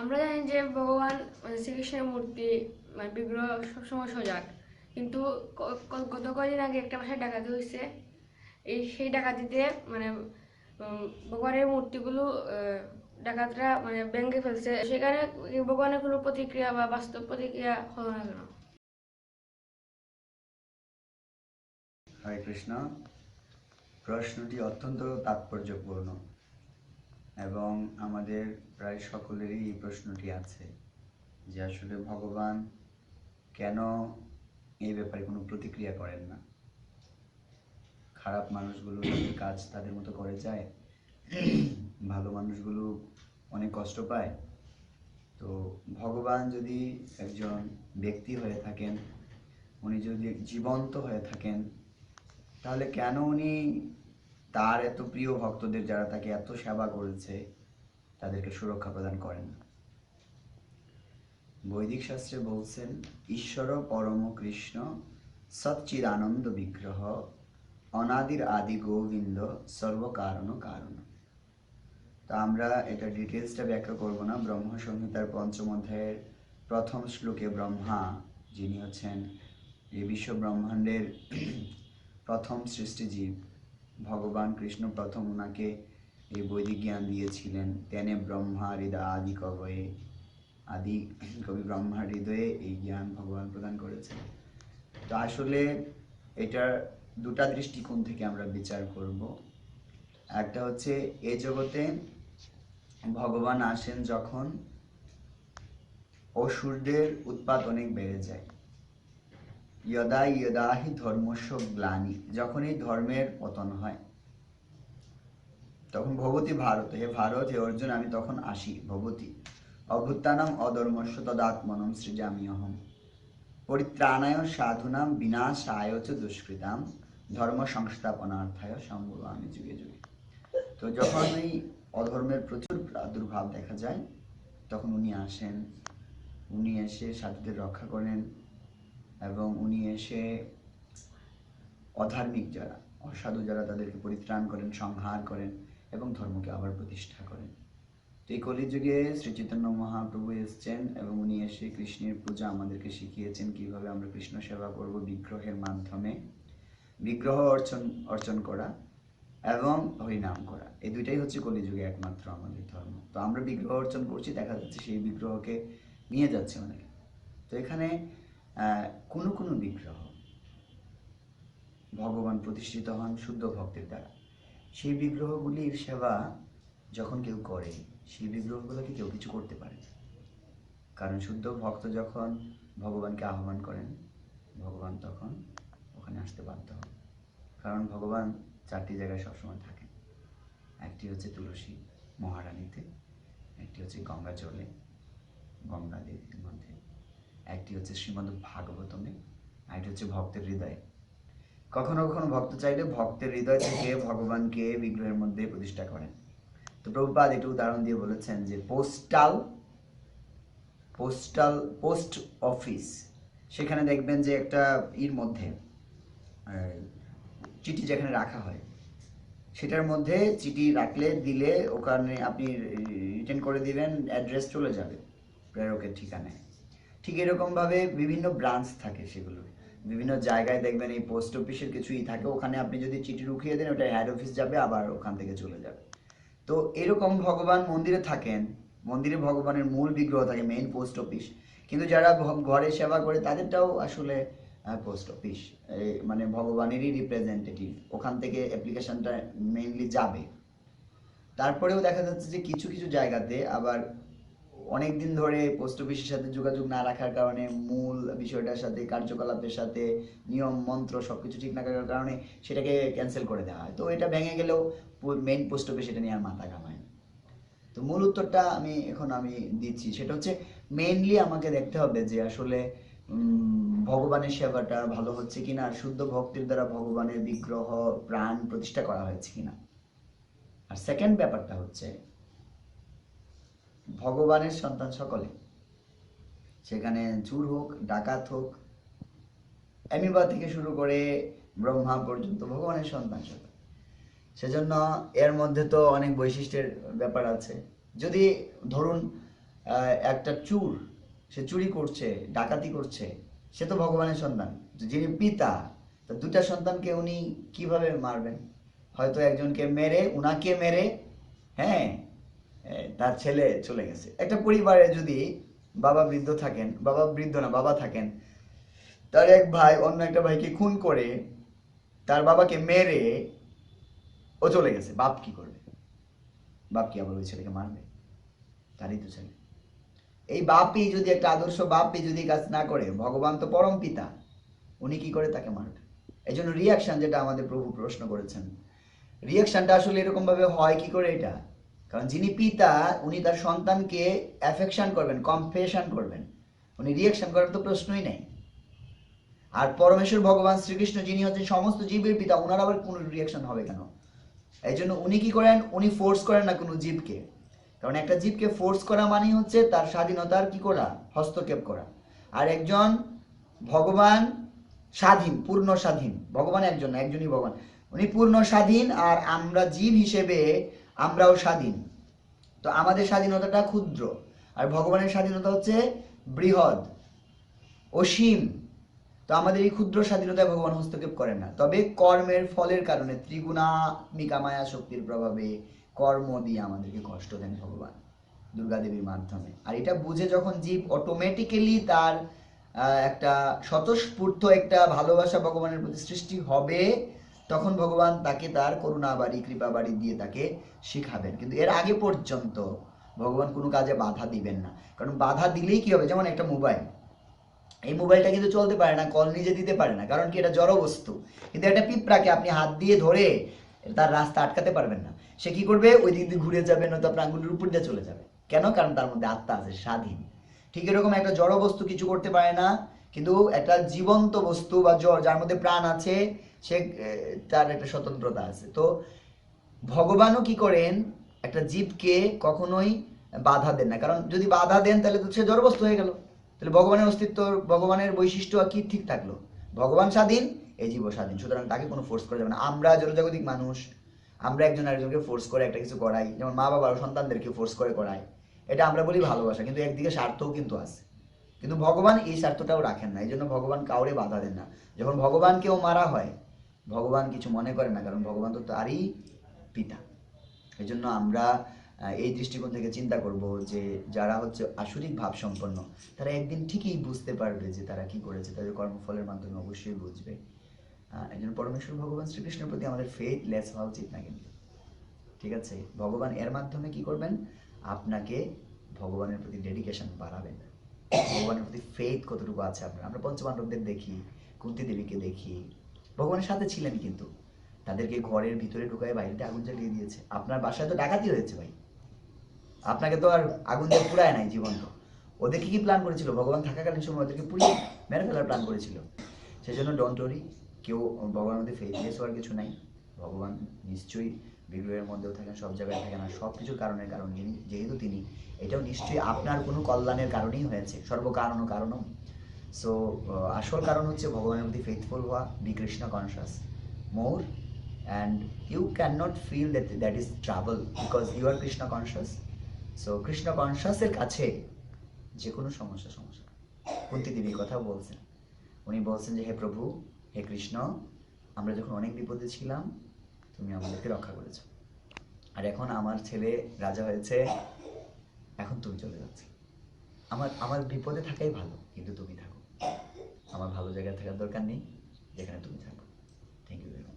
আমরা জানি যে ভগবান মানে শ্রীকৃষ্ণের মূর্তি মানে বিগ্রহ সবসময় সজাগ। কিন্তু গত কয়েকদিন আগে একটা বাসায় ডাকাতি হয়েছে। এই সেই ডাকাতিতে মানে ভগবানের মূর্তিগুলো ডাকাতরা মানে ভেঙে ফেলছে। সেখানে ভগবানের কোনো প্রতিক্রিয়া বা বাস্তব প্রতিক্রিয়া হলো না কেন? হরে কৃষ্ণ। প্রশ্নটি অত্যন্ত তাৎপর্যপূর্ণ। এবং আমাদের প্রায় সকলেরই এই প্রশ্নটি আছে যে আসলে ভগবান কেন এই ব্যাপারে কোনো প্রতিক্রিয়া করেন না? খারাপ মানুষগুলো কাজ তাদের মতো করে যায়, ভালো মানুষগুলো অনেক কষ্ট পায়। তো ভগবান যদি একজন ব্যক্তি হয়ে থাকেন, উনি যদি জীবন্ত হয়ে থাকেন, তাহলে কেন উনি তার এত প্রিয় ভক্তদের যারা তাকে এত সেবা করেছে, তাদেরকে সুরক্ষা প্রদান করেন। বৈদিক শাস্ত্রে বলছেন, ঈশ্বর পরম কৃষ্ণ সচ্চিদ আনন্দ বিগ্রহ, অনাদির আদি গোবিন্দ, সর্বকারণ কারণ। তো আমরা এটা ডিটেলসটা ব্যাখ্যা করব না ব্রহ্ম সংহিতার পঞ্চম অধ্যায়ের প্রথম শ্লোকে ব্রহ্মা, যিনি হচ্ছেন এই বিশ্ব ব্রহ্মাণ্ডের প্রথম সৃষ্টিজীব। ভগবান কৃষ্ণ প্রথম ওনাকে এই বৈদিক জ্ঞান দিয়েছিলেন, তেনে ব্রহ্মা হৃদয় আদি কবয়ে, আদি কবি ব্রহ্মা হৃদয়ে এই জ্ঞান ভগবান প্রদান করেছেন। তো আসলে এটার দুটা দৃষ্টিকোণ থেকে আমরা বিচার করব। একটা হচ্ছে, এ জগতে ভগবান আসেন যখন অসুরদের উৎপাত অনেক বেড়ে যায়। ইয়দা ইয়দাহি ধর্মস্য গ্লানি যখন এই ধর্মের পতন হয়। তখন ভগবতী ভারত, হে ভারত, হে অর্জুন, আমি তখন আসি ভগবতী অভ্যুত্থানম অধর্মস্য তদাত্মনম সৃজামি অহম পরিত্রাণায় সাধুনাম বিনাশায় চ দুষ্কৃতাম। ধর্ম সংস্থাপনার্থায় সম্ভব আমি যুগে যুগে। তো যখন এই অধর্মের প্রচুর প্রাদুর্ভাব দেখা যায়, তখন উনি আসেন। উনি এসে সাধুদের রক্ষা করেন। এবং উনি এসে অধার্মিক যারা, অসাধু যারা তাদেরকে পরিত্রাণ করেন, সংহার করেন এবং ধর্মকে আবার প্রতিষ্ঠা করেন। তো এই কলিযুগে শ্রী চৈতন্য মহাপ্রভু এসছেন এবং উনি এসে কৃষ্ণের পূজা আমাদেরকে শিখিয়েছেন কীভাবে আমরা কৃষ্ণ সেবা করব বিগ্রহের মাধ্যমে। বিগ্রহ অর্চন অর্চন করা এবং হরিনাম করা। এই দুইটাই হচ্ছে কলিযুগে একমাত্র আমাদের ধর্ম। তো আমরা বিগ্রহ অর্চন করছি, দেখা যাচ্ছে সেই বিগ্রহকে নিয়ে যাচ্ছে অনেকে। তো এখানে কোনো কোনো বিগ্রহ ভগবান প্রতিষ্ঠিত হন শুদ্ধ ভক্তের দ্বারা। সেই বিগ্রহগুলির সেবা যখন কেউ করে, সেই বিগ্রহগুলোকে কেউ কিছু করতে পারে না। কারণ শুদ্ধ ভক্ত যখন ভগবানকে আহ্বান করেন, ভগবান তখন ওখানে আসতে বাধ্য হন। কারণ ভগবান চারটি জায়গায় সবসময় থাকেন। একটি হচ্ছে তুলসী মহারানীতে, একটি হচ্ছে গঙ্গা জলে গঙ্গা দেবীর মধ্যে। একটি হচ্ছে শ্রীমদ ভাগবতমে আরেকটি হচ্ছে ভক্তের হৃদয়ে। কখনো কখনো ভক্ত চাইলে ভক্তের হৃদয় থেকে ভগবানকে বিগ্রহের মধ্যে প্রতিষ্ঠা করেন। তো প্রভুপাদ একটু উদাহরণ দিয়ে বলেছেন যে পোস্টাল পোস্টাল পোস্ট অফিস সেখানে দেখবেন যে একটা ইর মধ্যে চিঠি যেখানে রাখা হয়, সেটার মধ্যে চিঠি রাখলে, দিলে ওখানে আপনি রিটার্ন করে দিবেন অ্যাড্রেস চলে যাবে, প্রেরকের ঠিকানায়। ঠিক এরকমভাবে বিভিন্ন ব্রাঞ্চ থাকে সেগুলো। বিভিন্ন জায়গায় দেখবেন এই পোস্ট অফিসের কিছুই থাকে। ওখানে আপনি যদি চিঠি রুখিয়ে দেন, ওটা হেড অফিস যাবে, আবার ওখান থেকে চলে যাবে। তো এরকম ভগবান মন্দিরে থাকেন। মন্দিরে ভগবানের মূল বিগ্রহ থাকে মেইন পোস্ট অফিস কিন্তু যারা ঘরে সেবা করে, তাদেরটাও আসলে পোস্ট অফিস মানে ভগবানেরই রিপ্রেজেন্টেটিভ ওখান থেকে অ্যাপ্লিকেশনটা মেইনলি যাবে। তারপরেও দেখা যাচ্ছে যে কিছু কিছু জায়গাতে আবার অনেক দিন ধরে পোস্ট অফিসের সাথে যোগাযোগ না রাখার কারণে মূল বিষয়টার সাথে, কার্যকলাপের সাথে, নিয়ম, মন্ত্র সবকিছু ঠিক না রাখার কারণে সেটাকে ক্যান্সেল করে দেওয়া হয়। তো এটা ভেঙে গেলেও মেইন পোস্ট অফিস এটা নিয়ে আর মাথা ঘামায় না। তো মূল উত্তরটা আমি, এখন আমি দিচ্ছি। সেটা হচ্ছে মেইনলি আমাকে দেখতে হবে যে আসলে ভগবানের সেবাটা ভালো হচ্ছে কিনা, আর শুদ্ধ ভক্তির দ্বারা ভগবানের বিগ্রহ, প্রাণ প্রতিষ্ঠা করা হয়েছে কিনা। আর সেকেন্ড ব্যাপারটা হচ্ছে ভগবানের সন্তান সকলে। সেখানে চুর হোক, ডাকাত হোক অ্যামিবা থেকে শুরু করে ব্রহ্মা পর্যন্ত ভগবানের সন্তান সকলে। সেজন্য এর মধ্যে তো অনেক বৈশিষ্ট্যের ব্যাপার আছে। যদি ধরুন একটা চুর, সে চুরি করছে, ডাকাতি করছে, সে তো ভগবানের সন্তান। যিনি পিতা, তো দুটা সন্তানকে উনি কীভাবে মারবেন? হয়তো একজনকে মেরে, উনাকে মেরে হ্যাঁ তার ছেলে চলে গেছে। একটা পরিবারে যদি বাবা বৃদ্ধ থাকেন, বাবা বৃদ্ধ না, বাবা থাকেন, তার এক ভাই অন্য একটা ভাইকে খুন করে তার বাবাকে মেরে ও চলে গেছে। বাপ কি করবে? বাপ কি আবার ওই ছেলেকে মারবে? তারই তো ছেলে। এই বাপই যদি একটা আদর্শ বাপই যদি কাজ না করে, ভগবান তো পরম পিতা, উনি কি করে তাকে মারবে? এই জন্য রিয়াকশন যেটা আমাদের প্রভু প্রশ্ন করেছেন রিয়াকশনটা আসলে এরকম ভাবে হয় কি করে এটা? কারণ যিনি পিতা, উনি তার সন্তানকে অ্যাফেকশন করবেন কম্পেশন করবেন। উনি রিয়াকশন করার তো প্রশ্নই নেই। আর পরমেশ্বর ভগবান শ্রীকৃষ্ণ যিনি হচ্ছেন, সমস্ত জীবের পিতা ওনার আবার কোনো রিয়াকশন হবে কেন? এই জন্য উনি কি করেন? উনি ফোর্স করেন না কোনো জীবকে। কারণ একটা জীবকে ফোর্স করা মানেই হচ্ছে তার স্বাধীনতার কি করা? হস্তক্ষেপ করা। আর একজন ভগবান স্বাধীন, পূর্ণ স্বাধীন। ভগবান একজন একজনই ভগবান। উনি পূর্ণ স্বাধীন আর আমরা জীব হিসেবে আমরাও স্বাধীন। তো আমাদের স্বাধীনতাটা ক্ষুদ্র। আর ভগবানের স্বাধীনতা হচ্ছে বৃহৎ, অসীম। তো আমাদের এই ক্ষুদ্র স্বাধীনতায় ভগবান হস্তক্ষেপ করেন না। তবে কর্মের ফলের কারণে ত্রিগুণাত্মিকা মায়া শক্তির প্রভাবে কর্ম দিয়ে আমাদেরকে কষ্ট দেন ভগবান দুর্গা দেবীর মাধ্যমে। আর এটা বুঝে যখন জীব অটোমেটিক্যালি তার একটা স্বতঃস্ফূর্ত একটা ভালোবাসা ভগবানের প্রতি সৃষ্টি হবে তখন ভগবান তাকে তার করুণা বাড়ি কৃপা বাড়ি দিয়ে তাকে শিখাবেন। কিন্তু এর আগে পর্যন্ত ভগবান কোনো কাজে বাধা দিবেন না। কারণ বাধা দিলেই কি হবে? যেমন একটা মোবাইল। এই মোবাইলটা কিন্তু চলতে পারে না, কল নিজে দিতে পারে না। কারণ কি? এটা জড় বস্তু। কিন্তু একটা পিঁপড়াকে আপনি হাত দিয়ে ধরে তার রাস্তা আটকাতে পারবেন না। সে কি করবে? ওই দিক দিয়ে ঘুরে যাবে, নয়তো আপনার আঙ্গুলের উপর দিয়ে চলে যাবে। কেন? কারণ তার মধ্যে আত্মা আছে, স্বাধীন। ঠিক এরকম একটা জড় বস্তু কিছু করতে পারে না। কিন্তু একটা জীবন্ত বস্তু বা জ- যার মধ্যে প্রাণ আছে সে তার একটা স্বতন্ত্রতা আছে। তো ভগবানও কি করেন? একটা জীবকে কখনোই বাধা দেন না। কারণ যদি বাধা দেন, তাহলে তো সে জড়বস্তু হয়ে গেল। তাহলে ভগবানের অস্তিত্ব, ভগবানের বৈশিষ্ট্য কি ঠিক থাকল? ভগবান স্বাধীন, এই জীব স্বাধীন। সুতরাং তাকে কোনো ফোর্স করা যাবে না। আমরা জনজাগতিক মানুষ, আমরা একজন আরেকজনকে ফোর্স করে একটা কিছু করাই। যেমন মা বাবা সন্তানদেরকে ফোর্স করে করায় এটা আমরা বলি ভালোবাসা, কিন্তু একদিকে স্বার্থও কিন্তু আছে। কিন্তু ভগবান এই স্বার্থটাও রাখেন না। এই জন্য ভগবান কাউরে বাধা দেন না। যখন ভগবানকেও মারা হয় ভগবান কিছু মনে করেন না, কারণ ভগবান তো তারই পিতা। এই জন্য আমরা এই দৃষ্টিকোণ থেকে চিন্তা করব যে যারা হচ্ছে আসরিক ভাব সম্পন্ন, তারা একদিন ঠিকই বুঝতে পারবে যে তারা কি করেছে, তাদের কর্মফলের মাধ্যমে অবশ্যই বুঝবে। এই জন্য পরমেশ্বর ভগবান শ্রীকৃষ্ণের প্রতি আমাদের ফেথ লেস হওয়া উচিত না কিন্তু। ঠিক আছে? ভগবান এর মাধ্যমে কি করবেন? আপনাকে ভগবানের প্রতি ডেডিকেশন বাড়াবেন। ভগবানের প্রতি ফেথ কতটুকু আছে আপনার? আমরা পঞ্চপাণ্ডবদের দেখি কুন্তি দেবীকে দেখি ভগবানের সাথে ছিলেন কিন্তু। তাদেরকে ঘরের ভিতরে ঢুকায় বাইরেতে আগুন জ্বালিয়ে দিয়েছে। আপনার বাসায় তো ডাকাতি হয়েছে ভাই। আপনাকে তো আর আগুন দিয়ে পুরায় নাই জীবন্ত। ওদের কি কি প্ল্যান করেছিল? ভগবান থাকাকালীন সময় ওদেরকে পুড়িয়ে মেরে ফেলার প্ল্যান করেছিল। সেই জন্য ডোন্ট ওরি কেউ ভগবানের মধ্যে ফেথলেস হওয়ার কিছু নাই। ভগবান নিশ্চয়ই বিগ্রহের মধ্যেও থাকেন, সব জায়গায় থাকেন আর সব কিছুর কারণের কারণ যিনি যেহেতু তিনি, এটাও নিশ্চয়ই আপনার কোনো কল্যাণের কারণেই হয়েছে। সর্বকারণ কারণও। সো আসল কারণ হচ্ছে ভগবানের প্রতি ফেথফুল হওয়া be Krishna conscious more and you can not feel that that is travel because you are Krishna conscious so Krishna কনসাসের কাছে যে কোনো সমস্যা সমস্যা। কুন্তি দেবী কথা বলছেন। উনি বলছেন যে, হে প্রভু, হে কৃষ্ণ, আমরা যখন অনেক বিপদে ছিলাম, তুমি আমাদেরকে রক্ষা করেছ। আর এখন আমার ছেলে রাজা হয়েছে, এখন তুমি চলে যাচ্ছ। আমার আমার বিপদে থাকাই ভালো, কিন্তু তুমি থাকো। আমার ভালো জায়গায় থাকার দরকার নেই যেখানে তুমি থাকো। Thank you very much